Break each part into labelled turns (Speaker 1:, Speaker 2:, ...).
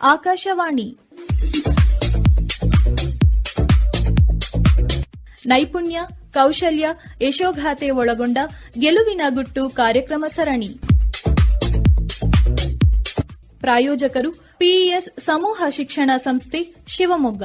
Speaker 1: ಆಕಾಶವಾಣಿ. ನೈಪುಣ್ಯ ಕೌಶಲ್ಯ ಯಶೋಗಾಥೆ ಒಳಗೊಂಡ ಗೆಲುವಿನ ಗುಟ್ಟು ಕಾರ್ಯಕ್ರಮ ಸರಣಿ. ಪ್ರಾಯೋಜಕರು ಪಿಇಎಸ್ ಸಮೂಹ ಶಿಕ್ಷಣ ಸಂಸ್ಥೆ ಶಿವಮೊಗ್ಗ.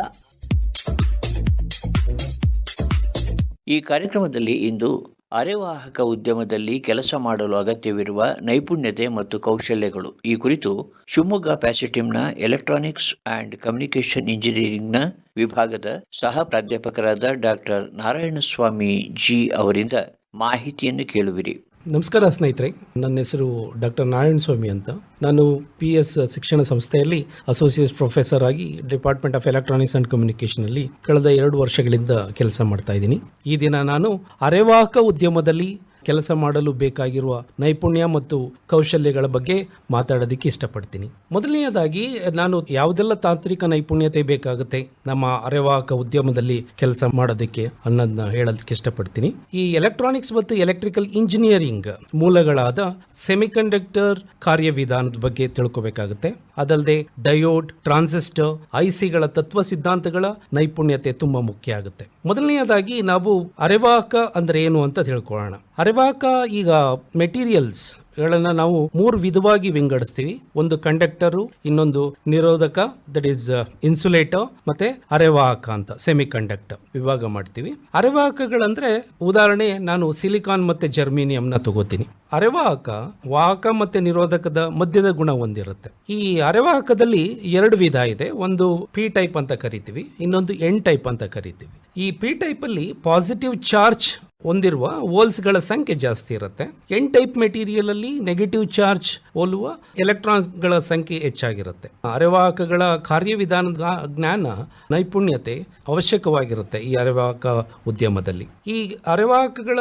Speaker 2: ಈ ಕಾರ್ಯಕ್ರಮದಲ್ಲಿ ಇಂದು ಅರೆವಾಹಕ ಉದ್ಯಮದಲ್ಲಿ ಕೆಲಸ ಮಾಡಲು ಅಗತ್ಯವಿರುವ ನೈಪುಣ್ಯತೆ ಮತ್ತು ಕೌಶಲ್ಯಗಳು. ಈ ಕುರಿತು ಶಿವಮೊಗ್ಗ ಪ್ಯಾಸಿಟಿಮ್ನ ಎಲೆಕ್ಟ್ರಾನಿಕ್ಸ್ ಅಂಡ್ ಕಮ್ಯುನಿಕೇಷನ್ ಇಂಜಿನಿಯರಿಂಗ್ನ ವಿಭಾಗದ ಸಹ ಪ್ರಾಧ್ಯಾಪಕರಾದ ಡಾಕ್ಟರ್ ನಾರಾಯಣಸ್ವಾಮಿ ಜಿ ಅವರಿಂದ ಮಾಹಿತಿಯನ್ನು ಕೇಳುವಿರಿ.
Speaker 3: ನಮಸ್ಕಾರ ಸ್ನೇಹಿತರೆ, ನನ್ನ ಹೆಸರು ಡಾಕ್ಟರ್ ನಾರಾಯಣ ಸ್ವಾಮಿ ಅಂತ. ನಾನು ಪಿ ಎಸ್ ಶಿಕ್ಷಣ ಸಂಸ್ಥೆಯಲ್ಲಿ ಅಸೋಸಿಯೇಟ್ ಪ್ರೊಫೆಸರ್ ಆಗಿ department of electronics and communication ಅಲ್ಲಿ ಕಳೆದ ಎರಡು ವರ್ಷಗಳಿಂದ ಕೆಲಸ ಮಾಡ್ತಾ ಇದ್ದೀನಿ. ಈ ದಿನ ನಾನು ಅರೆವಾಹಕ ಉದ್ಯಮದಲ್ಲಿ ಕೆಲಸ ಮಾಡಲು ಬೇಕಾಗಿರುವ ನೈಪುಣ್ಯ ಮತ್ತು ಕೌಶಲ್ಯಗಳ ಬಗ್ಗೆ ಮಾತಾಡೋದಕ್ಕೆ ಇಷ್ಟಪಡ್ತೀನಿ. ಮೊದಲನೆಯದಾಗಿ, ನಾನು ಯಾವುದೆಲ್ಲ ತಾಂತ್ರಿಕ ನೈಪುಣ್ಯತೆ ಬೇಕಾಗುತ್ತೆ, ನಮ್ಮ ಅರೆವಾಹಕ ಉದ್ಯಮದಲ್ಲಿ ಕೆಲಸ ಮಾಡೋದಕ್ಕೆ ಅನ್ನೋದನ್ನ ಹೇಳೋದಕ್ಕೆ ಇಷ್ಟಪಡ್ತೀನಿ. ಈ ಎಲೆಕ್ಟ್ರಾನಿಕ್ಸ್ ಮತ್ತು ಎಲೆಕ್ಟ್ರಿಕಲ್ ಇಂಜಿನಿಯರಿಂಗ್ ಮೂಲಗಳಾದ ಸೆಮಿಕಂಡಕ್ಟರ್ ಕಾರ್ಯವಿಧಾನದ ಬಗ್ಗೆ ತಿಳ್ಕೋಬೇಕಾಗುತ್ತೆ. ಅದಲ್ಲದೆ ಡಯೋಡ್ ಟ್ರಾನ್ಸಿಸ್ಟರ್ ಐಸಿಗಳ ತತ್ವ ಸಿದ್ಧಾಂತಗಳ ನೈಪುಣ್ಯತೆ ತುಂಬಾ ಮುಖ್ಯ ಆಗುತ್ತೆ. ಮೊದಲನೆಯದಾಗಿ, ನಾವು ಅರೆವಾಹಕ ಅಂದ್ರೆ ಏನು ಅಂತ ತಿಳ್ಕೊಳ್ಳೋಣ. ಅರೆವಾಹಕ ಈಗ ಮೆಟೀರಿಯಲ್ಸ್ ಗಳನ್ನ ನಾವು ಮೂರು ವಿಧವಾಗಿ ವಿಂಗಡಿಸ್ತೀವಿ. ಒಂದು ಕಂಡಕ್ಟರು, ಇನ್ನೊಂದು ನಿರೋಧಕ ದಟ್ ಈಸ್ ಇನ್ಸುಲೇಟರ್ ಮತ್ತೆ ಅರೆವಾಹಕ ಅಂತ ಸೆಮಿ ಕಂಡಕ್ಟರ್ ವಿಭಾಗ ಮಾಡ್ತೀವಿ. ಅರೆವಾಹಕಗಳಂದ್ರೆ ಉದಾಹರಣೆ, ನಾನು ಸಿಲಿಕಾನ್ ಮತ್ತೆ ಜರ್ಮೇನಿಯಂನ ತಗೋತೀನಿ. ಅರೆವಾಹಕ ವಾಹಕ ಮತ್ತೆ ನಿರೋಧಕದ ಮಧ್ಯದ ಗುಣ ಹೊಂದಿರುತ್ತೆ. ಈ ಅರೆವಾಹಕದಲ್ಲಿ ಎರಡು ವಿಧ ಇದೆ. ಒಂದು ಪಿ ಟೈಪ್ ಅಂತ ಕರಿತೀವಿ, ಇನ್ನೊಂದು ಎನ್ ಟೈಪ್ ಅಂತ ಕರಿತೀವಿ. ಈ ಪಿ ಟೈಪ್ ಅಲ್ಲಿ ಪಾಸಿಟಿವ್ ಚಾರ್ಜ್ ಹೊಂದಿರುವ ಹೋಲ್ಸ್ಗಳ ಸಂಖ್ಯೆ ಜಾಸ್ತಿ ಇರುತ್ತೆ. ಎನ್ ಟೈಪ್ ಮೆಟೀರಿಯಲ್ ಅಲ್ಲಿ ನೆಗೆಟಿವ್ ಚಾರ್ಜ್ ಹೋಲುವ ಎಲೆಕ್ಟ್ರಾನ್ಸ್ಗಳ ಸಂಖ್ಯೆ ಹೆಚ್ಚಾಗಿರುತ್ತೆ. ಅರೆವಾಹಕಗಳ ಕಾರ್ಯವಿಧಾನದ ಜ್ಞಾನ ನೈಪುಣ್ಯತೆ ಅವಶ್ಯಕವಾಗಿರುತ್ತೆ ಈ ಅರೆವಾಹಕ ಉದ್ಯಮದಲ್ಲಿ. ಈ ಅರೆವಾಹಕಗಳ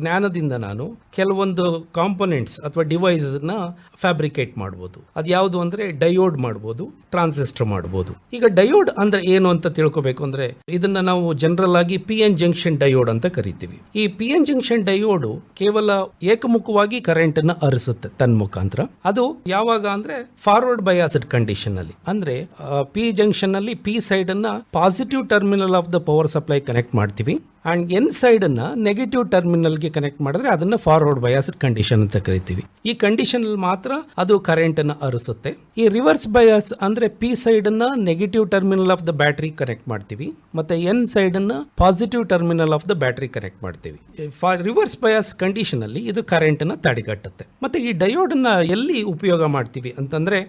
Speaker 3: ಜ್ಞಾನದಿಂದ ನಾನು ಕೆಲವೊಂದು ಕಾಂಪೊನೆಂಟ್ಸ್ ಅಥವಾ ಡಿವೈಸ್ನ ಫ್ಯಾಬ್ರಿಕೇಟ್ ಮಾಡ್ಬೋದು. ಅದು ಯಾವುದು ಅಂದ್ರೆ ಡಯೋಡ್ ಮಾಡ್ಬೋದು ಟ್ರಾನ್ಸಿಸ್ಟರ್ ಮಾಡ್ಬೋದು. ಈಗ ಡಯೋಡ್ ಅಂದ್ರೆ ಏನು ಅಂತ ತಿಳ್ಕೊಬೇಕು ಅಂದ್ರೆ ಇದನ್ನ ನಾವು ಜನರಲ್ ಆಗಿ ಪಿ ಎನ್ ಜಂಕ್ಷನ್ ಡಯೋಡ್ ಅಂತ ಕರಿತೀವಿ. ಈ ಪಿ ಎನ್ ಜಂಕ್ಷನ್ ಡಯೋಡ್ ಕೇವಲ ಏಕಮುಖವಾಗಿ ಕರೆಂಟ್ ಅನ್ನು ಹರಿಸುತ್ತೆ ತನ್ನ ಮುಖಾಂತರ. ಅದು ಯಾವಾಗ ಅಂದ್ರೆ ಫಾರ್ವರ್ಡ್ ಬಯಾಸಿಡ್ ಕಂಡೀಷನ್ ಅಲ್ಲಿ. ಅಂದ್ರೆ ಪಿ ಜಂಕ್ಷನ್ ಅಲ್ಲಿ ಪಿ ಸೈಡ್ ಅನ್ನ positive terminal of the power supply connect ಮಾಡ್ತೀವಿ. ಅಂಡ್ ಎನ್ ಸೈಡನ್ನು ನೆಗೆಟಿವ್ ಟರ್ಮಿನಲ್ಗೆ ಕನೆಕ್ಟ್ ಮಾಡಿದ್ರೆ ಅದನ್ನು ಫಾರ್ವರ್ಡ್ ಬಯಾಸ್ಡ್ ಕಂಡೀಷನ್ ಅಂತ ಕರಿತೀವಿ. ಈ ಕಂಡೀಷನಲ್ಲಿ ಮಾತ್ರ ಅದು ಕರೆಂಟನ್ನು ಅರಿಸುತ್ತೆ. ಈ ರಿವರ್ಸ್ ಬಯಾಸ್ ಅಂದರೆ P ಸೈಡನ್ನು negative terminal of the battery connect ಮಾಡ್ತೀವಿ. ಮತ್ತು N ಸೈಡನ್ನು positive terminal of the battery connect ಮಾಡ್ತೀವಿ. ಫಾರ್ ರಿವರ್ಸ್ ಬಯಾಸ್ ಕಂಡೀಷನಲ್ಲಿ ಇದು ಕರೆಂಟನ್ನು ತಡೆಗಟ್ಟುತ್ತೆ. ಮತ್ತು ಈ ಡಯೋಡನ್ನು ಎಲ್ಲಿ ಉಪಯೋಗ ಮಾಡ್ತೀವಿ ಅಂತಂದರೆ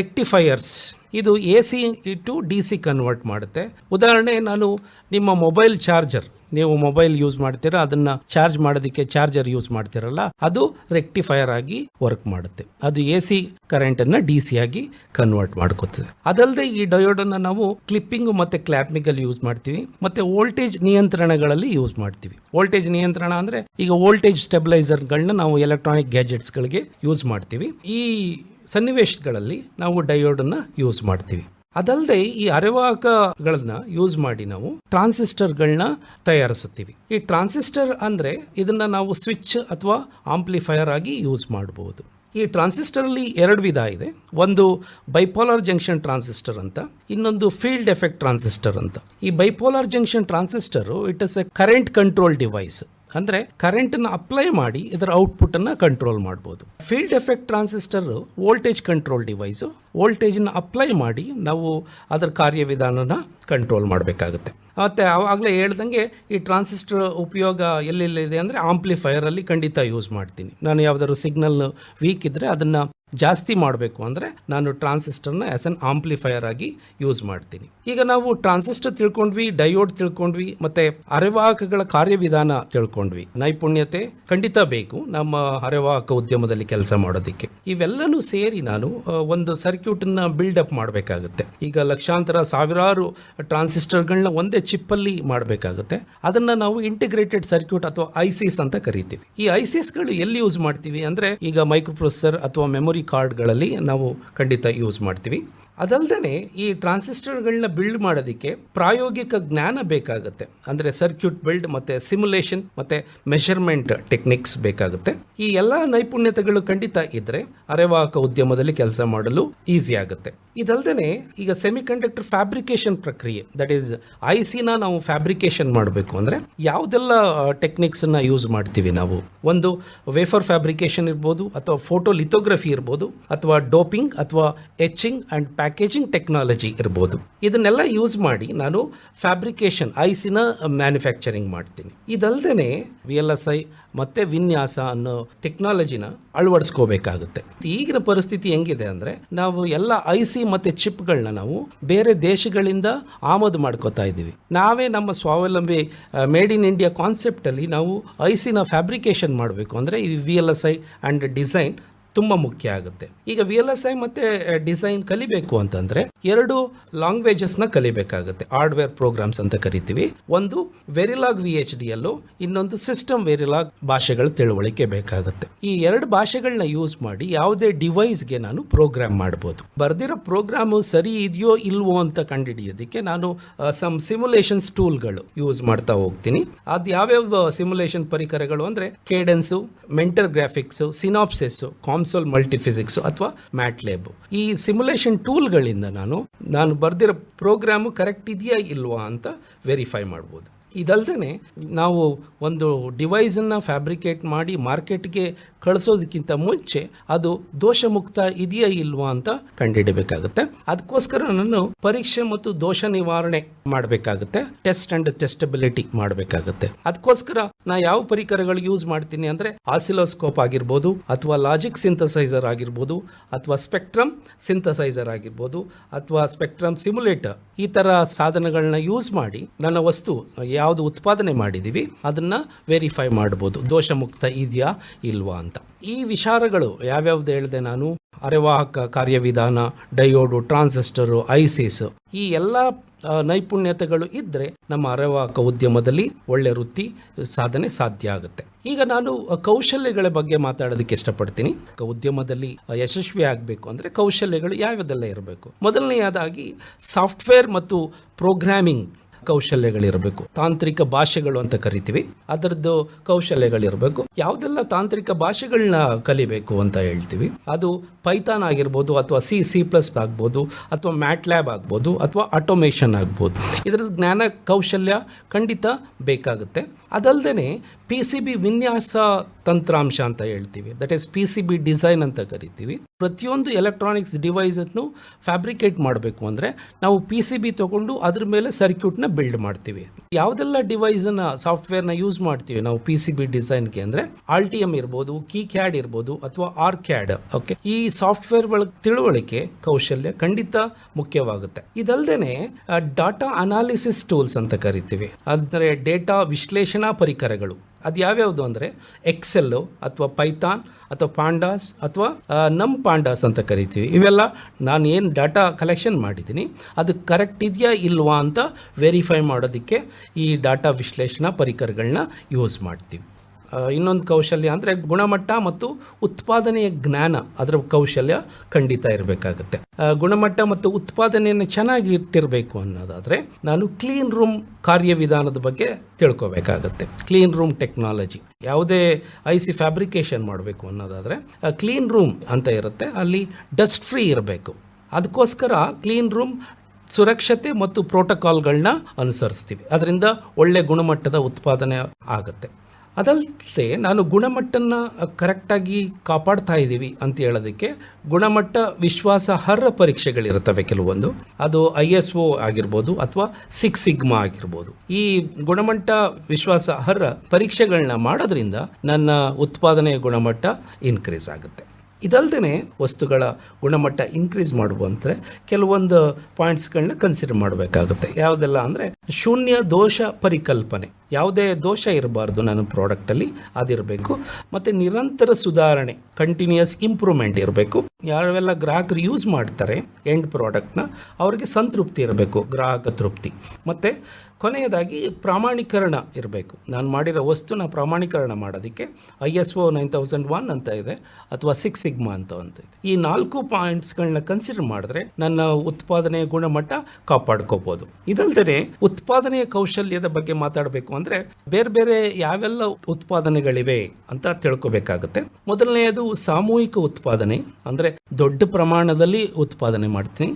Speaker 3: ರೆಕ್ಟಿಫೈಯರ್ಸ್ ಇದು ಎ ಸಿ ಇಟ್ಟು ಡಿ ಸಿ ಕನ್ವರ್ಟ್ ಮಾಡುತ್ತೆ. ಉದಾಹರಣೆ, ನಾನು ನಿಮ್ಮ ಮೊಬೈಲ್ ಚಾರ್ಜರ್ ನೀವು ಮೊಬೈಲ್ ಯೂಸ್ ಮಾಡ್ತೀರಾ, ಅದನ್ನ ಚಾರ್ಜ್ ಮಾಡೋದಕ್ಕೆ ಚಾರ್ಜರ್ ಯೂಸ್ ಮಾಡ್ತಿರಲ್ಲ, ಅದು ರೆಕ್ಟಿಫೈಯರ್ ಆಗಿ ವರ್ಕ್ ಮಾಡುತ್ತೆ. ಅದು ಎ ಸಿ ಕರೆಂಟ್ ಅನ್ನ ಡಿ ಸಿ ಆಗಿ ಕನ್ವರ್ಟ್ ಮಾಡ್ಕೋತದೆ. ಅದಲ್ಲದೆ ಈ ಡಯೋಡ್ ಅನ್ನ ನಾವು ಕ್ಲಿಪ್ಪಿಂಗ್ ಮತ್ತೆ ಕ್ಲಾಪಿಂಗ್ ಅಲ್ಲಿ ಯೂಸ್ ಮಾಡ್ತೀವಿ, ಮತ್ತೆ ವೋಲ್ಟೇಜ್ ನಿಯಂತ್ರಣಗಳಲ್ಲಿ ಯೂಸ್ ಮಾಡ್ತೀವಿ. ವೋಲ್ಟೇಜ್ ನಿಯಂತ್ರಣ ಅಂದ್ರೆ ಈಗ ವೋಲ್ಟೇಜ್ ಸ್ಟೆಬಿಲೈಸರ್ಗಳನ್ನ ನಾವು ಎಲೆಕ್ಟ್ರಾನಿಕ್ ಗ್ಯಾಜೆಟ್ಸ್ ಗಳಿಗೆ ಯೂಸ್ ಮಾಡ್ತೀವಿ. ಈ ಸನ್ನಿವೇಶಗಳಲ್ಲಿ ನಾವು ಡಯೋಡನ್ನ ಯೂಸ್ ಮಾಡ್ತೀವಿ. ಅದಲ್ಲದೆ ಈ ಅರೆವಾಹಕಗಳನ್ನ ಯೂಸ್ ಮಾಡಿ ನಾವು ಟ್ರಾನ್ಸಿಸ್ಟರ್ಗಳನ್ನ ತಯಾರಿಸುತ್ತೀವಿ. ಈ ಟ್ರಾನ್ಸಿಸ್ಟರ್ ಅಂದ್ರೆ ಇದನ್ನ ನಾವು ಸ್ವಿಚ್ ಅಥವಾ ಆಂಪ್ಲಿಫೈಯರ್ ಆಗಿ ಯೂಸ್ ಮಾಡಬಹುದು ಈ ಟ್ರಾನ್ಸಿಸ್ಟರ್ ಅಲ್ಲಿ ಎರಡು ವಿಧ ಇದೆ. ಒಂದು ಬೈಪೋಲಾರ್ ಜಂಕ್ಷನ್ ಟ್ರಾನ್ಸಿಸ್ಟರ್ ಅಂತ, ಇನ್ನೊಂದು ಫೀಲ್ಡ್ ಎಫೆಕ್ಟ್ ಟ್ರಾನ್ಸಿಸ್ಟರ್ ಅಂತ. ಈ bipolar junction transistor it is a current control device ಅಂದ್ರೆ ಕರೆಂಟ್ ಅನ್ನ ಅಪ್ಲೈ ಮಾಡಿ ಇದರ ಔಟ್ಪುಟ್ ಅನ್ನ ಕಂಟ್ರೋಲ್ ಮಾಡಬಹುದು field effect transistor voltage control device voltage apply ಮಾಡಿ ನಾವು ಅದರ ಕಾರ್ಯವಿಧಾನನ ಕಂಟ್ರೋಲ್ ಮಾಡಬೇಕಾಗುತ್ತೆ. ಮತ್ತೆ ಆವಾಗಲೇ ಹೇಳ್ದಂಗೆ ಈ ಟ್ರಾನ್ಸಿಸ್ಟರ್ ಉಪಯೋಗ ಎಲ್ಲೆಲ್ಲಿದೆ ಅಂದರೆ ಆಂಪ್ಲಿಫೈಯರ್ ಅಲ್ಲಿ ಖಂಡಿತ ಯೂಸ್ ಮಾಡ್ತೀನಿ. ನಾನು ಯಾವ್ದಾದ್ರು ಸಿಗ್ನಲ್ ವೀಕ್ ಇದ್ದರೆ ಅದನ್ನ ಜಾಸ್ತಿ ಮಾಡಬೇಕು ಅಂದರೆ ನಾನು ಟ್ರಾನ್ಸಿಸ್ಟರ್ನ ಆ್ಯಸ್ ಅನ್ ಆಂಪ್ಲಿಫೈಯರ್ ಆಗಿ ಯೂಸ್ ಮಾಡ್ತೀನಿ. ಈಗ ನಾವು ಟ್ರಾನ್ಸಿಸ್ಟರ್ ತಿಳ್ಕೊಂಡ್ವಿ ಡಯೋಡ್ ತಿಳ್ಕೊಂಡ್ವಿ, ಮತ್ತೆ ಅರೆವಾಹಕಗಳ ಕಾರ್ಯವಿಧಾನ ತಿಳ್ಕೊಂಡ್ವಿ. ನೈಪುಣ್ಯತೆ ಖಂಡಿತ ಬೇಕು ನಮ್ಮ ಅರೆವಾಹಕ ಉದ್ಯಮದಲ್ಲಿ ಕೆಲಸ ಮಾಡೋದಕ್ಕೆ. ಇವೆಲ್ಲನೂ ಸೇರಿ ನಾನು ಒಂದು ಸರ್ಕ್ಯೂಟನ್ನ ಬಿಲ್ಡ್ ಅಪ್ ಮಾಡಬೇಕಾಗುತ್ತೆ. ಈಗ ಲಕ್ಷಾಂತರ ಸಾವಿರಾರು ಟ್ರಾನ್ಸಿಸ್ಟರ್ಗಳನ್ನ ಒಂದೇ ಚಿಪ್ಪಲ್ಲಿ ಮಾಡಬೇಕಾಗುತ್ತೆ. ಅದನ್ನ ನಾವು ಇಂಟಿಗ್ರೇಟೆಡ್ ಸರ್ಕ್ಯೂಟ್ ಅಥವಾ ಐಸಿಸ್ ಅಂತ ಕರಿತೀವಿ. ಈ ಐಸಿಸ್ಗಳು ಎಲ್ಲಿ ಯೂಸ್ ಮಾಡ್ತೀವಿ ಅಂದ್ರೆ ಈಗ ಮೈಕ್ರೋಪ್ರೊಸೆಸರ್ ಅಥವಾ ಮೆಮೊರಿ ಕಾರ್ಡ್ಗಳಲ್ಲಿ ನಾವು ಖಂಡಿತ ಯೂಸ್ ಮಾಡ್ತೀವಿ. ಅದಲ್ಲದೆ ಈ ಟ್ರಾನ್ಸಿಸ್ಟರ್ಗಳನ್ನ ಬಿಲ್ಡ್ ಮಾಡೋದಕ್ಕೆ ಪ್ರಾಯೋಗಿಕ ಜ್ಞಾನ ಬೇಕಾಗುತ್ತೆ. ಅಂದರೆ ಸರ್ಕ್ಯೂಟ್ ಬಿಲ್ಡ್ ಮತ್ತು ಸಿಮ್ಯುಲೇಷನ್ ಮತ್ತು ಮೆಷರ್ಮೆಂಟ್ ಟೆಕ್ನಿಕ್ಸ್ ಬೇಕಾಗುತ್ತೆ. ಈ ಎಲ್ಲ ನೈಪುಣ್ಯತೆಗಳು ಖಂಡಿತ ಇದ್ದರೆ ಅರೆವಾಹಕ ಉದ್ಯಮದಲ್ಲಿ ಕೆಲಸ ಮಾಡಲು ಈಸಿ ಆಗುತ್ತೆ. ಇದಲ್ದೇ ಈಗ ಸೆಮಿ ಕಂಡಕ್ಟರ್ ಫ್ಯಾಬ್ರಿಕೇಶನ್ ಪ್ರಕ್ರಿಯೆ ದಟ್ ಈಸ್ ಐ ಸಿನ ನಾವು ಫ್ಯಾಬ್ರಿಕೇಶನ್ ಮಾಡಬೇಕು ಅಂದರೆ ಯಾವುದೆಲ್ಲ ಟೆಕ್ನಿಕ್ಸನ್ನು ಯೂಸ್ ಮಾಡ್ತೀವಿ ನಾವು? ಒಂದು ವೇಫರ್ ಫ್ಯಾಬ್ರಿಕೇಶನ್ ಇರ್ಬೋದು, ಅಥವಾ ಫೋಟೋ ಲಿಥೋಗ್ರಫಿ ಇರ್ಬೋದು, ಅಥವಾ ಡೋಪಿಂಗ್ ಅಥವಾ ಎಚಿಂಗ್ ಆ್ಯಂಡ್ ಪ್ಯಾಕೇಜಿಂಗ್ ಟೆಕ್ನಾಲಜಿ ಇರ್ಬೋದು. ಇದನ್ನೆಲ್ಲ ಯೂಸ್ ಮಾಡಿ ನಾನು ಫ್ಯಾಬ್ರಿಕೇಶನ್ ಐಸಿನ ಮ್ಯಾನುಫ್ಯಾಕ್ಚರಿಂಗ್ ಮಾಡ್ತೀನಿ. ಇದಲ್ದೇ ವಿ ಎಲ್ ಎಸ್ ಐ ಮತ್ತು ವಿನ್ಯಾಸ ಅನ್ನೋ ಟೆಕ್ನಾಲಜಿನ ಅಳವಡಿಸ್ಕೋಬೇಕಾಗುತ್ತೆ. ಈಗಿನ ಪರಿಸ್ಥಿತಿ ಹೆಂಗಿದೆ ಅಂದರೆ ನಾವು ಎಲ್ಲ ಐ ಸಿ ಮತ್ತು ಚಿಪ್ಗಳನ್ನ ನಾವು ಬೇರೆ ದೇಶಗಳಿಂದ ಆಮದು ಮಾಡ್ಕೋತಾ ಇದ್ದೀವಿ. ನಾವೇ ನಮ್ಮ ಸ್ವಾವಲಂಬಿ ಮೇಡ್ ಇನ್ ಇಂಡಿಯಾ ಕಾನ್ಸೆಪ್ಟಲ್ಲಿ ನಾವು ಐ ಸಿನ ಫ್ಯಾಬ್ರಿಕೇಶನ್ ಮಾಡಬೇಕು. ಅಂದರೆ ಈ V L S I and design ತುಂಬ ಮುಖ್ಯ ಆಗುತ್ತೆ. ಈಗ ವಿ ಎಲ್ ಎಸ್ ಐ ಮತ್ತು ಡಿಸೈನ್ ಕಲಿಬೇಕು ಅಂತಂದರೆ ಎರಡು ಲಾಂಗ್ವೇಜಸ್ನ ಕಲಿಬೇಕಾಗುತ್ತೆ. ಹಾರ್ಡ್ವೇರ್ ಪ್ರೋಗ್ರಾಮ್ಸ್ ಅಂತ ಕರಿತೀವಿ. ಒಂದು ವೆರಿಲಾಗ್ ವಿ ಎಚ್ ಡಿ ಇನ್ನೊಂದು ಸಿಸ್ಟಮ್ ವೆರಿಲಾಗ್ ಭಾಷೆಗಳ ತಿಳುವಳಿಕೆ ಬೇಕಾಗುತ್ತೆ. ಈ ಎರಡು ಭಾಷೆಗಳನ್ನ ಯೂಸ್ ಮಾಡಿ ಯಾವುದೇ ಡಿವೈಸ್ಗೆ ನಾನು ಪ್ರೋಗ್ರಾಮ್ ಮಾಡ್ಬೋದು. ಬರ್ದಿರೋ ಪ್ರೋಗ್ರಾಮು ಸರಿ ಇದೆಯೋ ಇಲ್ವೋ ಅಂತ ಕಂಡುಹಿಡಿಯೋದಕ್ಕೆ ನಾನು ಸಮ್ ಸಿಮ್ಯುಲೇಷನ್ಸ್ ಟೂಲ್ಗಳು ಯೂಸ್ ಮಾಡ್ತಾ ಹೋಗ್ತೀನಿ. ಅದು ಯಾವ್ಯಾವ ಸಿಮ್ಯುಲೇಷನ್ ಪರಿಕರಗಳು ಅಂದರೆ Cadence Mentor Graphics Synopsys COMSOL Multiphysics ಅಥವಾ ಮ್ಯಾಟ್ಲೇಬ್ ಈ ಸಿಮ್ಯುಲೇಷನ್ ಟೂಲ್ಗಳಿಂದ ನಾನು ನಾನು ಬರ್ದಿರೋ ಪ್ರೋಗ್ರಾಮು ಕರೆಕ್ಟ್ ಇದೆಯಾ ಇಲ್ವಾ ಅಂತ ವೆರಿಫೈ ಮಾಡ್ಬೋದು. ಇದಲ್ದೇ ನಾವು ಒಂದು ಡಿವೈಸನ್ನು ಫ್ಯಾಬ್ರಿಕೇಟ್ ಮಾಡಿ ಮಾರ್ಕೆಟ್ಗೆ ಕಳಿಸೋದಕ್ಕಿಂತ ಮುಂಚೆ ಅದು ದೋಷಮುಕ್ತ ಇದೆಯಾ ಇಲ್ವಾ ಅಂತ ಕಂಡುಹಿಡಬೇಕಾಗುತ್ತೆ. ಅದಕ್ಕೋಸ್ಕರ ನಾನು ಪರೀಕ್ಷೆ ಮತ್ತು ದೋಷ ನಿವಾರಣೆ ಮಾಡಬೇಕಾಗುತ್ತೆ. ಟೆಸ್ಟ್ ಅಂಡ್ ಟೆಸ್ಟಬಿಲಿಟಿ ಮಾಡಬೇಕಾಗುತ್ತೆ. ಅದಕ್ಕೋಸ್ಕರ ನಾ ಯಾವ ಪರಿಕರಗಳು ಯೂಸ್ ಮಾಡ್ತೀನಿ ಅಂದರೆ ಆಸಿಲೋಸ್ಕೋಪ್ ಆಗಿರ್ಬೋದು ಅಥವಾ ಲಾಜಿಕ್ ಸಿಂಥಸೈಸರ್ ಆಗಿರ್ಬೋದು ಅಥವಾ ಸ್ಪೆಕ್ಟ್ರಮ್ ಸಿಂಥಸೈಸರ್ ಆಗಿರ್ಬೋದು ಅಥವಾ ಸ್ಪೆಕ್ಟ್ರಮ್ ಸಿಮ್ಯುಲೇಟರ್ ಈ ಥರ ಸಾಧನಗಳನ್ನ ಯೂಸ್ ಮಾಡಿ ನನ್ನ ವಸ್ತು ಯಾವುದು ಉತ್ಪಾದನೆ ಮಾಡಿದ್ದೀವಿ ಅದನ್ನು ವೆರಿಫೈ ಮಾಡ್ಬೋದು. ದೋಷಮುಕ್ತ ಇದೆಯಾ ಇಲ್ವಾ ಅಂತ. ಈ ವಿಚಾರಗಳು ಯಾವ್ಯಾವ್ದು ಹೇಳಿದೆ ನಾನು? ಅರೆವಾಹಕ ಕಾರ್ಯವಿಧಾನ, ಡಯೋಡು, ಟ್ರಾನ್ಸಿಸ್ಟರು, ಐಸಿಸ್ ಈ ಎಲ್ಲ ನೈಪುಣ್ಯತೆಗಳು ಇದ್ದರೆ ನಮ್ಮ ಅರೆವಾಹಕ ಉದ್ಯಮದಲ್ಲಿ ಒಳ್ಳೆ ವೃತ್ತಿ, ಸಾಧನೆ ಸಾಧ್ಯ ಆಗುತ್ತೆ. ಈಗ ನಾನು ಕೌಶಲ್ಯಗಳ ಬಗ್ಗೆ ಮಾತಾಡೋದಕ್ಕೆ ಇಷ್ಟಪಡ್ತೀನಿ. ಉದ್ಯಮದಲ್ಲಿ ಯಶಸ್ವಿ ಆಗಬೇಕು ಅಂದರೆ ಕೌಶಲ್ಯಗಳು ಯಾವ್ಯಾವದೆಲ್ಲ ಇರಬೇಕು. ಮೊದಲನೆಯದಾಗಿ ಸಾಫ್ಟ್ವೇರ್ ಮತ್ತು ಪ್ರೋಗ್ರಾಮಿಂಗ್. ಕೌಶಲ್ಯಗಳಿರಬೇಕು. ತಾಂತ್ರಿಕ ಭಾಷೆಗಳು ಅಂತ ಕರಿತೀವಿ. ಅದರದ್ದು ಕೌಶಲ್ಯಗಳಿರಬೇಕು. ಯಾವುದೆಲ್ಲ ತಾಂತ್ರಿಕ ಭಾಷೆಗಳನ್ನ ಕಲಿಬೇಕು ಅಂತ ಹೇಳ್ತೀವಿ. ಅದು ಪೈಥಾನ್ ಆಗಿರ್ಬೋದು ಅಥವಾ ಸಿ ಸಿ ಪ್ಲಸ್ ಆಗ್ಬೋದು ಅಥವಾ ಮ್ಯಾಟ್ ಲ್ಯಾಬ್ ಆಗ್ಬೋದು ಅಥವಾ ಆಟೋಮೇಷನ್ ಆಗ್ಬೋದು. ಇದರ ಜ್ಞಾನ, ಕೌಶಲ್ಯ ಖಂಡಿತ ಬೇಕಾಗುತ್ತೆ. ಅದಲ್ಲದೆ ಪಿ ಸಿ ಬಿ ವಿನ್ಯಾಸ ತಂತ್ರಾಂಶ ಅಂತ ಹೇಳ್ತೀವಿ. That is P C B design ಅಂತ ಕರಿತೀವಿ. ಪ್ರತಿಯೊಂದು ಎಲೆಕ್ಟ್ರಾನಿಕ್ಸ್ ಡಿವೈಸನ್ನು ಫ್ಯಾಬ್ರಿಕೇಟ್ ಮಾಡಬೇಕು ಅಂದರೆ ನಾವು ಪಿ ಸಿ ಬಿ ತೊಗೊಂಡು ಅದ್ರ ಮೇಲೆ ಸರ್ಕ್ಯೂಟ್ನ ಬಿಲ್ಡ್ ಮಾಡ್ತೀವಿ. ಯಾವುದೆಲ್ಲ ಡಿವೈಸನ್ನು ಸಾಫ್ಟ್ವೇರ್ನ ಯೂಸ್ ಮಾಡ್ತೀವಿ ನಾವು ಪಿ ಸಿ ಬಿ ಡಿಸೈನ್ಗೆ ಅಂದರೆ? ಆಲ್ಟಿಎಮ್ ಇರ್ಬೋದು ಕೀ ಕ್ಯಾಡ್ ಇರ್ಬೋದು ಅಥವಾ ಆರ್ ಕ್ಯಾಡ್ ಓಕೆ ಈ ಸಾಫ್ಟ್ವೇರ್ ಒಳಗೆ ತಿಳುವಳಿಕೆ, ಕೌಶಲ್ಯ ಖಂಡಿತ ಮುಖ್ಯವಾಗುತ್ತೆ. ಇದಲ್ದೇನೆ ಡಾಟಾ ಅನಾಲಿಸಿಸ್ ಟೂಲ್ಸ್ ಅಂತ ಕರಿತೀವಿ. ಅಂದರೆ ಡೇಟಾ ವಿಶ್ಲೇಷಣಾ ಪರಿಕರಗಳು. ಅದು ಯಾವ್ಯಾವುದು ಅಂದರೆ ಎಕ್ಸೆಲ್ಲು ಅಥವಾ ಪೈಥಾನ್ ಅಥವಾ ಪಾಂಡಾಸ್ ಅಥವಾ ನಮ್ ಪಾಂಡಾಸ್ ಅಂತ ಕರಿತೀವಿ. ಇವೆಲ್ಲ ನಾನು ಏನು ಡಾಟಾ ಕಲೆಕ್ಷನ್ ಮಾಡಿದ್ದೀನಿ ಅದು ಕರೆಕ್ಟ್ ಇದೆಯಾ ಇಲ್ವಾ ಅಂತ ವೆರಿಫೈ ಮಾಡೋದಕ್ಕೆ ಈ ಡಾಟಾ ವಿಶ್ಲೇಷಣಾ ಪರಿಕರಗಳನ್ನ ಯೂಸ್ ಮಾಡ್ತೀವಿ. ಇನ್ನೊಂದು ಕೌಶಲ್ಯ ಅಂದರೆ ಗುಣಮಟ್ಟ ಮತ್ತು ಉತ್ಪಾದನೆಯ ಜ್ಞಾನ ಅದರ ಕೌಶಲ್ಯ ಖಂಡಿತ ಇರಬೇಕಾಗುತ್ತೆ. ಗುಣಮಟ್ಟ ಮತ್ತು ಉತ್ಪಾದನೆಯನ್ನು ಚೆನ್ನಾಗಿ ಇಟ್ಟಿರಬೇಕು ಅನ್ನೋದಾದರೆ ನಾನು ಕ್ಲೀನ್ ರೂಮ್ ಕಾರ್ಯವಿಧಾನದ ಬಗ್ಗೆ ತಿಳ್ಕೋಬೇಕಾಗತ್ತೆ. ಕ್ಲೀನ್ ರೂಮ್ ಟೆಕ್ನಾಲಜಿ ಯಾವುದೇ ಐ ಸಿ ಫ್ಯಾಬ್ರಿಕೇಶನ್ ಮಾಡಬೇಕು ಅನ್ನೋದಾದರೆ ಕ್ಲೀನ್ ರೂಮ್ ಅಂತ ಇರುತ್ತೆ, ಅಲ್ಲಿ ಡಸ್ಟ್ ಫ್ರೀ ಇರಬೇಕು. ಅದಕ್ಕೋಸ್ಕರ ಕ್ಲೀನ್ ರೂಮ್ ಸುರಕ್ಷತೆ ಮತ್ತು ಪ್ರೋಟೋಕಾಲ್ಗಳನ್ನ ಅನುಸರಿಸ್ತೀವಿ. ಅದರಿಂದ ಒಳ್ಳೆ ಗುಣಮಟ್ಟದ ಉತ್ಪಾದನೆ ಆಗುತ್ತೆ. ಅದಲ್ಲದೆ ನಾನು ಗುಣಮಟ್ಟನ ಕರೆಕ್ಟಾಗಿ ಕಾಪಾಡ್ತಾ ಇದ್ದೀವಿ ಅಂತ ಹೇಳೋದಕ್ಕೆ ಗುಣಮಟ್ಟ ವಿಶ್ವಾಸಾರ್ಹ ಪರೀಕ್ಷೆಗಳಿರುತ್ತವೆ ಕೆಲವೊಂದು. ಅದು ಐ ಎಸ್ ಒ ಆಗಿರ್ಬೋದು ಅಥವಾ ಸಿಕ್ಸ್ ಸಿಗ್ಮಾ ಆಗಿರ್ಬೋದು. ಈ ಗುಣಮಟ್ಟ ವಿಶ್ವಾಸಾರ್ಹ ಪರೀಕ್ಷೆಗಳನ್ನ ಮಾಡೋದ್ರಿಂದ ನನ್ನ ಉತ್ಪಾದನೆಯ ಗುಣಮಟ್ಟ ಇನ್ಕ್ರೀಸ್ ಆಗುತ್ತೆ. ಇದಲ್ದೇ ವಸ್ತುಗಳ ಗುಣಮಟ್ಟ ಇನ್ಕ್ರೀಸ್ ಮಾಡುವಂತೆ ಕೆಲವೊಂದು ಪಾಯಿಂಟ್ಸ್ಗಳನ್ನ ಕನ್ಸಿಡರ್ ಮಾಡಬೇಕಾಗುತ್ತೆ. ಯಾವುದೆಲ್ಲ ಅಂದರೆ ಶೂನ್ಯ ದೋಷ ಪರಿಕಲ್ಪನೆ. ಯಾವುದೇ ದೋಷ ಇರಬಾರ್ದು ನನ್ನ ಪ್ರಾಡಕ್ಟಲ್ಲಿ ಅದಿರಬೇಕು. ಮತ್ತು ನಿರಂತರ ಸುಧಾರಣೆ ಕಂಟಿನ್ಯೂಯಸ್ ಇಂಪ್ರೂವ್ಮೆಂಟ್ ಇರಬೇಕು. ಯಾವೆಲ್ಲ ಗ್ರಾಹಕರು ಯೂಸ್ ಮಾಡ್ತಾರೆ ಎಂಡ್ ಪ್ರಾಡಕ್ಟ್ನ ಅವರಿಗೆ ಸಂತೃಪ್ತಿ ಇರಬೇಕು, ಗ್ರಾಹಕ ತೃಪ್ತಿ. ಮತ್ತು ಕೊನೆಯದಾಗಿ ಪ್ರಾಮಾಣೀಕರಣ ಇರಬೇಕು. ನಾನು ಮಾಡಿರೋ ವಸ್ತುನ ಪ್ರಾಮಾಣೀಕರಣ ಮಾಡೋದಕ್ಕೆ I S O nine thousand one ಅಂತ ಇದೆ, ಅಥವಾ ಸಿಕ್ಸ್ ಸಿಗ್ಮಾ ಅಂತ ಅಂತ ಇದೆ. ಈ ನಾಲ್ಕು ಪಾಯಿಂಟ್ಸ್ಗಳನ್ನ ಕನ್ಸಿಡರ್ ಮಾಡಿದ್ರೆ ನನ್ನ ಉತ್ಪಾದನೆಯ ಗುಣಮಟ್ಟ ಕಾಪಾಡ್ಕೋಬೋದು. ಇದಲ್ಲದೆ ಉತ್ಪಾದನೆಯ ಕೌಶಲ್ಯದ ಬಗ್ಗೆ ಮಾತಾಡಬೇಕು ಅಂದರೆ ಬೇರೆ ಬೇರೆ ಯಾವೆಲ್ಲ ಉತ್ಪಾದನೆಗಳಿವೆ ಅಂತ ತಿಳ್ಕೊಬೇಕಾಗುತ್ತೆ. ಮೊದಲನೆಯದು ಸಾಮೂಹಿಕ ಉತ್ಪಾದನೆ, ಅಂದರೆ ದೊಡ್ಡ ಪ್ರಮಾಣದಲ್ಲಿ ಉತ್ಪಾದನೆ ಮಾಡ್ತೀನಿ.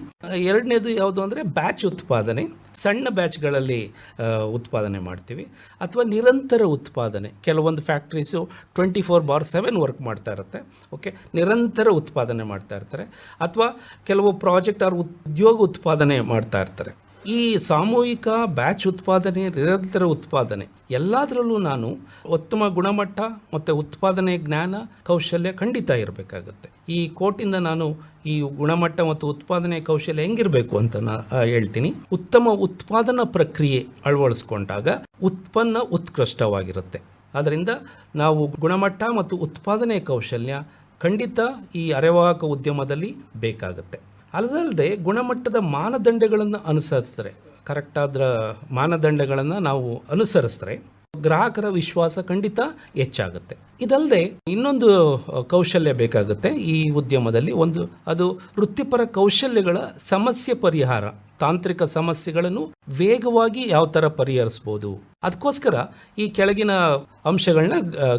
Speaker 3: ಎರಡನೇದು ಯಾವುದು ಅಂದರೆ ಬ್ಯಾಚ್ ಉತ್ಪಾದನೆ. ಸಣ್ಣ ಬ್ಯಾಚ್ಗಳಲ್ಲಿ ಉತ್ಪಾದನೆ ಮಾಡ್ತೀವಿ. ಅಥವಾ ನಿರಂತರ ಉತ್ಪಾದನೆ. ಕೆಲವೊಂದು factories twenty four bar seven work ಮಾಡ್ತಾ ಇರುತ್ತೆ. ಓಕೆ ನಿರಂತರ ಉತ್ಪಾದನೆ ಮಾಡ್ತಾ ಇರ್ತಾರೆ. ಅಥವಾ ಕೆಲವು ಪ್ರಾಜೆಕ್ಟ್ ಅವ್ರ ಉದ್ಯೋಗ ಉತ್ಪಾದನೆ ಮಾಡ್ತಾ ಇರ್ತಾರೆ. ಈ ಸಾಮೂಹಿಕ ಬ್ಯಾಚ್ ಉತ್ಪಾದನೆ, ನಿರಂತರ ಉತ್ಪಾದನೆ, ಎಲ್ಲದರಲ್ಲೂ ನಾನು ಉತ್ತಮ ಗುಣಮಟ್ಟ ಮತ್ತು ಉತ್ಪಾದನೆ ಜ್ಞಾನ, ಕೌಶಲ್ಯ ಖಂಡಿತ ಇರಬೇಕಾಗುತ್ತೆ. ಈ ಕೋಟಿಂದ ನಾನು ಈ ಗುಣಮಟ್ಟ ಮತ್ತು ಉತ್ಪಾದನೆ, ಕೌಶಲ್ಯ ಹೆಂಗಿರಬೇಕು ಅಂತ ನಾ ಹೇಳ್ತೀನಿ. ಉತ್ತಮ ಉತ್ಪಾದನಾ ಪ್ರಕ್ರಿಯೆ ಅಳವಡಿಸ್ಕೊಂಡಾಗ ಉತ್ಪನ್ನ ಉತ್ಕೃಷ್ಟವಾಗಿರುತ್ತೆ. ಅದರಿಂದ ನಾವು ಗುಣಮಟ್ಟ ಮತ್ತು ಉತ್ಪಾದನೆ, ಕೌಶಲ್ಯ ಖಂಡಿತ ಈ ಅರೆವಾಹಕ ಉದ್ಯಮದಲ್ಲಿ ಬೇಕಾಗುತ್ತೆ. ಅಲ್ಲದಲ್ಲದೆ ಗುಣಮಟ್ಟದ ಮಾನದಂಡಗಳನ್ನು ಅನುಸರಿಸ್ತಾರೆ ಕರೆಕ್ಟಾದ ಮಾನದಂಡಗಳನ್ನು ನಾವು ಅನುಸರಿಸಿದ್ರೆ ಗ್ರಾಹಕರ ವಿಶ್ವಾಸ ಖಂಡಿತ ಹೆಚ್ಚಾಗುತ್ತೆ. ಇದಲ್ಲದೆ ಇನ್ನೊಂದು ಕೌಶಲ್ಯ ಬೇಕಾಗುತ್ತೆ. ಈ ಉದ್ಯಮದಲ್ಲಿ ಒಂದು, ಅದು ವೃತ್ತಿಪರ ಕೌಶಲ್ಯಗಳ ಸಮಸ್ಯೆ ಪರಿಹಾರ. ತಾಂತ್ರಿಕ ಸಮಸ್ಯೆಗಳನ್ನು ವೇಗವಾಗಿ ಯಾವ ಥರ ಪರಿಹರಿಸ್ಬೋದು. ಅದಕ್ಕೋಸ್ಕರ ಈ ಕೆಳಗಿನ ಅಂಶಗಳನ್ನ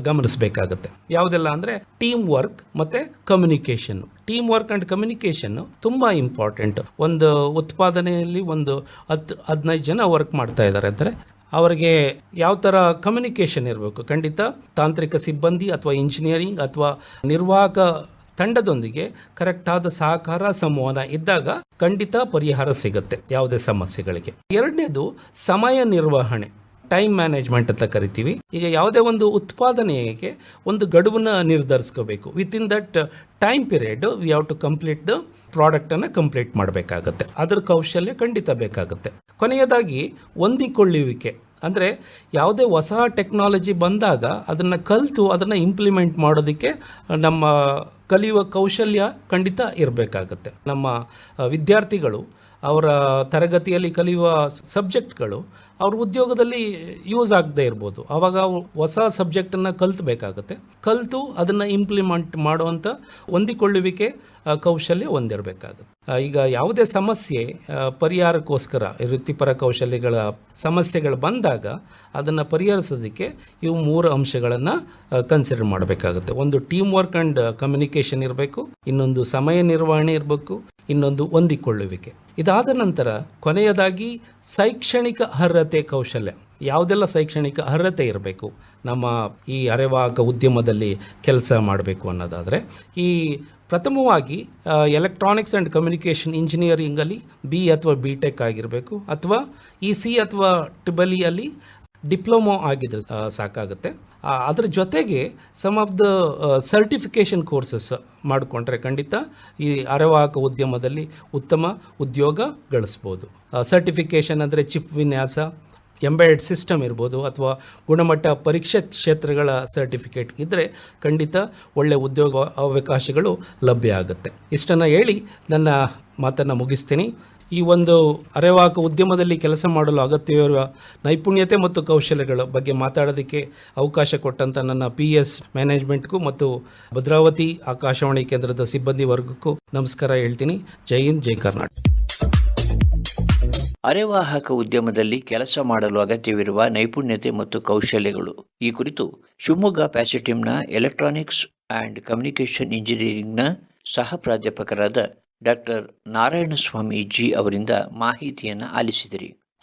Speaker 3: ಗಮನಿಸಬೇಕಾಗುತ್ತೆ. ಯಾವುದೆಲ್ಲ ಅಂದರೆ ಟೀಮ್ ವರ್ಕ್ ಮತ್ತು ಕಮ್ಯುನಿಕೇಷನ್ ಟೀಮ್ ವರ್ಕ್ ಆ್ಯಂಡ್ ಕಮ್ಯುನಿಕೇಷನ್ನು ತುಂಬ ಇಂಪಾರ್ಟೆಂಟ್ ಒಂದು ಉತ್ಪಾದನೆಯಲ್ಲಿ ಒಂದು ಹತ್ತು ಹದಿನೈದು ಜನ ವರ್ಕ್ ಮಾಡ್ತಾ ಇದ್ದಾರೆ ಅಂದರೆ ಅವರಿಗೆ ಯಾವ ಥರ ಕಮ್ಯುನಿಕೇಷನ್ ಇರಬೇಕು? ಖಂಡಿತ ತಾಂತ್ರಿಕ ಸಿಬ್ಬಂದಿ ಅಥವಾ ಇಂಜಿನಿಯರಿಂಗ್ ಅಥವಾ ನಿರ್ವಾಹಕ ತಂಡದೊಂದಿಗೆ ಕರೆಕ್ಟಾದ ಸಹಕಾರ ಸಂವಹನ ಇದ್ದಾಗ ಖಂಡಿತ ಪರಿಹಾರ ಸಿಗುತ್ತೆ ಯಾವುದೇ ಸಮಸ್ಯೆಗಳಿಗೆ. ಎರಡನೇದು ಸಮಯ ನಿರ್ವಹಣೆ. ಟೈಮ್ ಮ್ಯಾನೇಜ್ಮೆಂಟ್ ಅಂತ ಕರಿತೀವಿ. ಈಗ ಯಾವುದೇ ಒಂದು ಉತ್ಪಾದನೆಗೆ ಒಂದು ಗಡುವನ್ನ ನಿರ್ಧರಿಸ್ಕೋಬೇಕು. Within that time period we have to complete the ಪ್ರಾಡಕ್ಟನ್ನು ಕಂಪ್ಲೀಟ್ ಮಾಡಬೇಕಾಗತ್ತೆ. ಅದರ ಕೌಶಲ್ಯ ಖಂಡಿತ ಬೇಕಾಗುತ್ತೆ. ಕೊನೆಯದಾಗಿ ಹೊಂದಿಕೊಳ್ಳುವಿಕೆ. ಅಂದರೆ ಯಾವುದೇ ಹೊಸ ಟೆಕ್ನಾಲಜಿ ಬಂದಾಗ ಅದನ್ನು ಕಲಿತು ಅದನ್ನು ಇಂಪ್ಲಿಮೆಂಟ್ ಮಾಡೋದಕ್ಕೆ ನಮ್ಮ ಕಲಿಯುವ ಕೌಶಲ್ಯ ಖಂಡಿತ ಇರಬೇಕಾಗತ್ತೆ. ನಮ್ಮ ವಿದ್ಯಾರ್ಥಿಗಳು ಅವರ ತರಗತಿಯಲ್ಲಿ ಕಲಿಯುವ ಸಬ್ಜೆಕ್ಟ್ಗಳು ಅವ್ರ ಉದ್ಯೋಗದಲ್ಲಿ ಯೂಸ್ ಆಗದೆ ಇರ್ಬೋದು. ಆವಾಗ ಅವು ಹೊಸ ಸಬ್ಜೆಕ್ಟನ್ನು ಕಲ್ತ್ಬೇಕಾಗತ್ತೆ. ಕಲಿತು ಅದನ್ನು ಇಂಪ್ಲಿಮೆಂಟ್ ಮಾಡುವಂಥ ಹೊಂದಿಕೊಳ್ಳುವಿಕೆ ಕೌಶಲ್ಯ ಹೊಂದಿರಬೇಕಾಗುತ್ತೆ. ಈಗ ಯಾವುದೇ ಸಮಸ್ಯೆ ಪರಿಹಾರಕ್ಕೋಸ್ಕರ ವೃತ್ತಿಪರ ಕೌಶಲ್ಯಗಳ ಸಮಸ್ಯೆಗಳು ಬಂದಾಗ ಅದನ್ನು ಪರಿಹರಿಸೋದಕ್ಕೆ ಇವು ಮೂರು ಅಂಶಗಳನ್ನು ಕನ್ಸಿಡರ್ ಮಾಡಬೇಕಾಗುತ್ತೆ. ಒಂದು ಟೀಮ್ ವರ್ಕ್ ಆ್ಯಂಡ್ ಕಮ್ಯುನಿಕೇಷನ್ ಇರಬೇಕು, ಇನ್ನೊಂದು ಸಮಯ ನಿರ್ವಹಣೆ ಇರಬೇಕು ಇನ್ನೊಂದು ಹೊಂದಿಕೊಳ್ಳುವಿಕೆ. ಇದಾದ ನಂತರ ಕೊನೆಯದಾಗಿ ಶೈಕ್ಷಣಿಕ ಅರ್ಹತೆ ಕೌಶಲ್ಯ. ಯಾವುದೆಲ್ಲ ಶೈಕ್ಷಣಿಕ ಅರ್ಹತೆ ಇರಬೇಕು? ನಮ್ಮ ಈ ಅರೆವಾಹಕ ಉದ್ಯಮದಲ್ಲಿ ಕೆಲಸ ಮಾಡಬೇಕು ಅನ್ನೋದಾದರೆ, ಈ ಪ್ರಥಮವಾಗಿ ಎಲೆಕ್ಟ್ರಾನಿಕ್ಸ್ ಆ್ಯಂಡ್ ಕಮ್ಯುನಿಕೇಷನ್ ಇಂಜಿನಿಯರಿಂಗಲ್ಲಿ ಬಿ ಅಥವಾ ಬಿ ಟೆಕ್ ಆಗಿರಬೇಕು, ಅಥವಾ ಇ ಸಿ ಅಥವಾ ಟ್ರಿಬಲಿಯಲ್ಲಿ ಡಿಪ್ಲೊಮೊ ಆಗಿದ್ರೆ ಸಾಕಾಗುತ್ತೆ. ಅದರ ಜೊತೆಗೆ some of the certification courses ಮಾಡಿಕೊಂಡ್ರೆ ಖಂಡಿತ ಈ ಅರೆವಾಹಕ ಉದ್ಯಮದಲ್ಲಿ ಉತ್ತಮ ಉದ್ಯೋಗ ಗಳಿಸ್ಬೋದು. ಸರ್ಟಿಫಿಕೇಷನ್ ಅಂದರೆ ಚಿಪ್ ವಿನ್ಯಾಸ ಎಂಬೆಡ್ ಸಿಸ್ಟಮ್ ಇರ್ಬೋದು, ಅಥವಾ ಗುಣಮಟ್ಟ ಪರೀಕ್ಷಾ ಕ್ಷೇತ್ರಗಳ ಸರ್ಟಿಫಿಕೇಟ್ ಇದ್ದರೆ ಖಂಡಿತ ಒಳ್ಳೆ ಉದ್ಯೋಗ ಅವಕಾಶಗಳು ಲಭ್ಯ ಆಗುತ್ತೆ. ಇಷ್ಟನ್ನು ಹೇಳಿ ನನ್ನ ಮಾತನ್ನು ಮುಗಿಸ್ತೀನಿ. ಈ ಒಂದು ಅರೆವಾಹಕ ಉದ್ಯಮದಲ್ಲಿ ಕೆಲಸ ಮಾಡಲು ಅಗತ್ಯವಿರುವ ನೈಪುಣ್ಯತೆ ಮತ್ತು ಕೌಶಲ್ಯಗಳ ಬಗ್ಗೆ ಮಾತಾಡೋದಕ್ಕೆ ಅವಕಾಶ ಕೊಟ್ಟಂಥ ನನ್ನ ಪಿ ಎಸ್ ಮ್ಯಾನೇಜ್ಮೆಂಟ್ಗೂ ಮತ್ತು ಭದ್ರಾವತಿ ಆಕಾಶವಾಣಿ ಕೇಂದ್ರದ ಸಿಬ್ಬಂದಿ ವರ್ಗಕ್ಕೂ ನಮಸ್ಕಾರ ಹೇಳ್ತೀನಿ. ಜೈ ಹಿಂದ್, ಜೈ ಕರ್ನಾಟಕ.
Speaker 2: ಅರೆವಾಹಕ ಉದ್ಯಮದಲ್ಲಿ ಕೆಲಸ ಮಾಡಲು ಅಗತ್ಯವಿರುವ ನೈಪುಣ್ಯತೆ ಮತ್ತು ಕೌಶಲ್ಯಗಳು. ಈ ಕುರಿತು ಶಿವಮೊಗ್ಗ ಪ್ಯಾಸಿಟಿಮ್ನ ಎಲೆಕ್ಟ್ರಾನಿಕ್ಸ್ ಆ್ಯಂಡ್ ಕಮ್ಯುನಿಕೇಷನ್ ಇಂಜಿನಿಯರಿಂಗ್ನ ಸಹ ಪ್ರಾಧ್ಯಾಪಕರಾದ ಡಾಕ್ಟರ್ ನಾರಾಯಣಸ್ವಾಮಿ ಜಿ ಅವರಿಂದ ಮಾಹಿತಿಯನ್ನು ಆಲಿಸಿದಿರಿ.